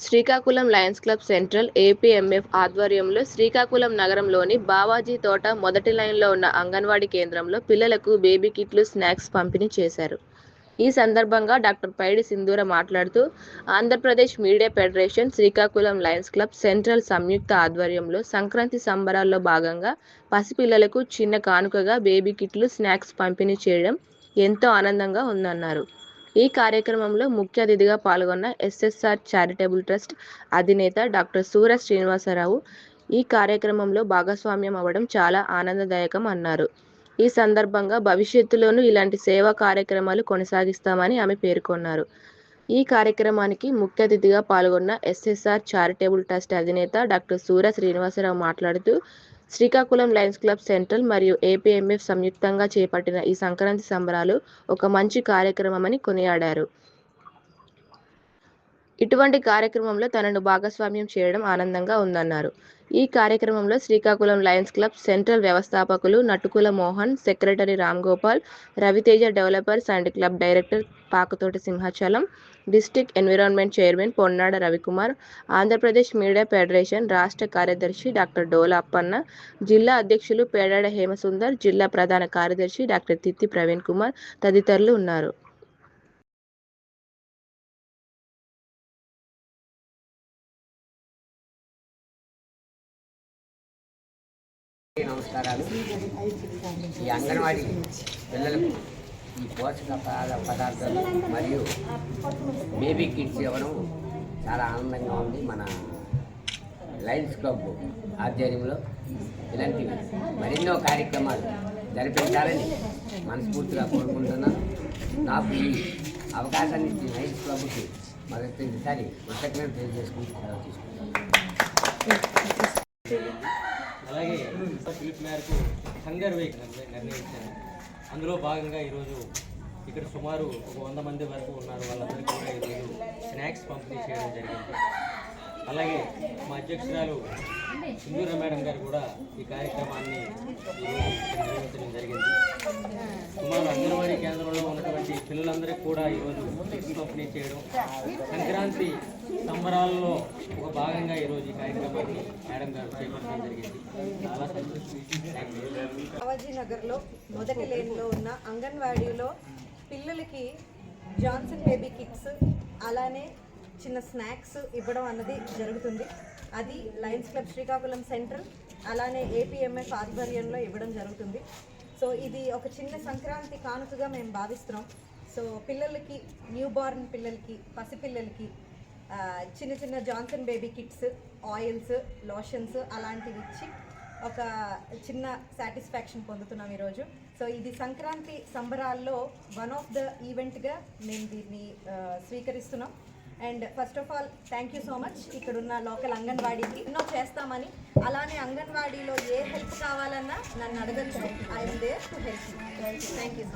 Srikakulam lions club central A P M F ఆధ్వర్యంలో శ్రీకాకుళం నగరంలోని బావాజీ తోట మొదటి లైన్లో ఉన్న అంగన్వాడీ కేంద్రంలో పిల్లలకు బేబీ కిట్లు స్నాక్స్ పంపిణీ చేశారు. ఈ సందర్భంగా డాక్టర్ పైడి సింధూర మాట్లాడుతూ Andhra Pradesh media federation Srikakulam lions club central సంయుక్త ఆధ్వర్యంలో సంక్రాంతి సంబరాల్లో భాగంగా పసిపిల్లలకు చిన్న కానుకగా బేబీ కిట్లు స్నాక్స్ పంపిణీ చేయడం ఎంతో ఆనందంగా ఉందన్నారు. ఈ కార్యక్రమంలో ముఖ్య అతిథిగా పాల్గొన్న S S R charitable trust అధినేత డాక్టర్ సూర శ్రీనివాసరావు. ఈ కార్యక్రమంలో భాగస్వామ్యం అవ్వడం చాలా ఆనందదాయకం అన్నారు. ఈ సందర్భంగా భవిష్యత్తులోనూ ఇలాంటి సేవా కార్యక్రమాలు కొనసాగిస్తామని ఆమె పేర్కొన్నారు. ఈ కార్యక్రమానికి ముఖ్య అతిథిగా పాల్గొన్న ఎస్ఎస్ఆర్ చారిటబుల్ ట్రస్ట్ అధినేత డాక్టర్ సూర శ్రీనివాసరావు మాట్లాడుతూ శ్రీకాకుళం లయన్స్ క్లబ్ సెంట్రల్ మరియు ఏపీఎంఎఫ్ సంయుక్తంగా చేపట్టిన ఈ సంక్రాంతి సంబరాలు ఒక మంచి కార్యక్రమమని కొనియాడారు. ఇటువంటి కార్యక్రమంలో తనను భాగస్వామ్యం చేయడం ఆనందంగా ఉందన్నారు. ఈ కార్యక్రమంలో శ్రీకాకుళం లయన్స్ క్లబ్ సెంట్రల్ వ్యవస్థాపకులు Natukula Mohan secretary Ram Gopal Raviteja developers and club director Pakathoti Simhachalam district environment chairman Ponnada Ravikumar Andhra Pradesh media federation రాష్ట్ర కార్యదర్శి డాక్టర్ డోల అప్పన్న జిల్లా అధ్యక్షులు పేడాడ హేమసుందర్ జిల్లా ప్రధాన కార్యదర్శి డాక్టర్ తిత్తి ప్రవీణ్ కుమార్ తదితరులు ఉన్నారు. నమస్కారాలు. ఈ అంగన్వాడీ పిల్లలకు ఈ పోషక పదార్థ పదార్థాలు మరియు బేబీ కిట్స్ ఇవ్వడం చాలా ఆనందంగా ఉంది. మన లయన్స్ క్లబ్ ఆధ్వర్యంలో ఇలాంటివి మరెన్నో కార్యక్రమాలు జరిపించాలని మనస్ఫూర్తిగా కోరుకుంటున్నాను. నాకు ఈ అవకాశాన్ని ఇచ్చిన లయన్స్ క్లబ్కి మరొకసారి కృతజ్ఞత తెలియజేసుకుంటూ తీసుకుంటాను అలాగే పిలుపు మేరకు హంగర్ వీక్ నిర్ణయించాను అందులో భాగంగా ఈరోజు ఇక్కడ సుమారు ఒక వంద మంది వరకు ఉన్నారు. వాళ్ళందరికీ కూడా ఈరోజు స్నాక్స్ పంపిణీ చేయడం జరిగింది. అలాగే మా అధ్యక్షురాలు సింధూర మేడం గారు కూడా ఈ కార్యక్రమాన్ని నిర్వహించడం జరిగింది. సుమారు అంగన్వాడీ కేంద్రంలో ఉన్నటువంటి పిల్లలందరికీ కూడా ఈరోజు పంపిణీ చేయడం సంక్రాంతి సంబరాల్లో ఒక భాగంగా ఈరోజు ఈ కార్యక్రమాన్ని మేడం గారు చేపట్టడం జరిగింది. చాలా సంతోషం. నగర్లో మొదటి లేన్లో ఉన్న అంగన్వాడీలో పిల్లలకి జాన్సన్ బేబీ కిట్స్ అలానే చిన్న స్నాక్స్ ఇవ్వడం అన్నది జరుగుతుంది. అది లయన్స్ క్లబ్ శ్రీకాకుళం సెంట్రల్ అలానే ఏపీఎంఎఫ్ ఆధ్వర్యంలో ఇవ్వడం జరుగుతుంది. సో ఇది ఒక చిన్న సంక్రాంతి కానుకగా మేము భావిస్తున్నాం. సో పిల్లలకి న్యూ బార్న్ పిల్లలకి పసిపిల్లలకి చిన్న చిన్న Johnson baby kits oils lotions అలాంటివి ఇచ్చి ఒక చిన్న సాటిస్ఫాక్షన్ పొందుతున్నాం ఈరోజు. సో ఇది సంక్రాంతి సంబరాల్లో వన్ ఆఫ్ ద ఈవెంట్గా మేము దీన్ని స్వీకరిస్తున్నాం. And first of all thank you so much ఇక్కడున్న లోకల్ అంగన్వాడీకి ఎన్నో చేస్తామని అలానే అంగన్వాడీలో ఏ హెల్ప్ కావాలన్నా నన్ను అడగచ్చు. I'm there to help thank you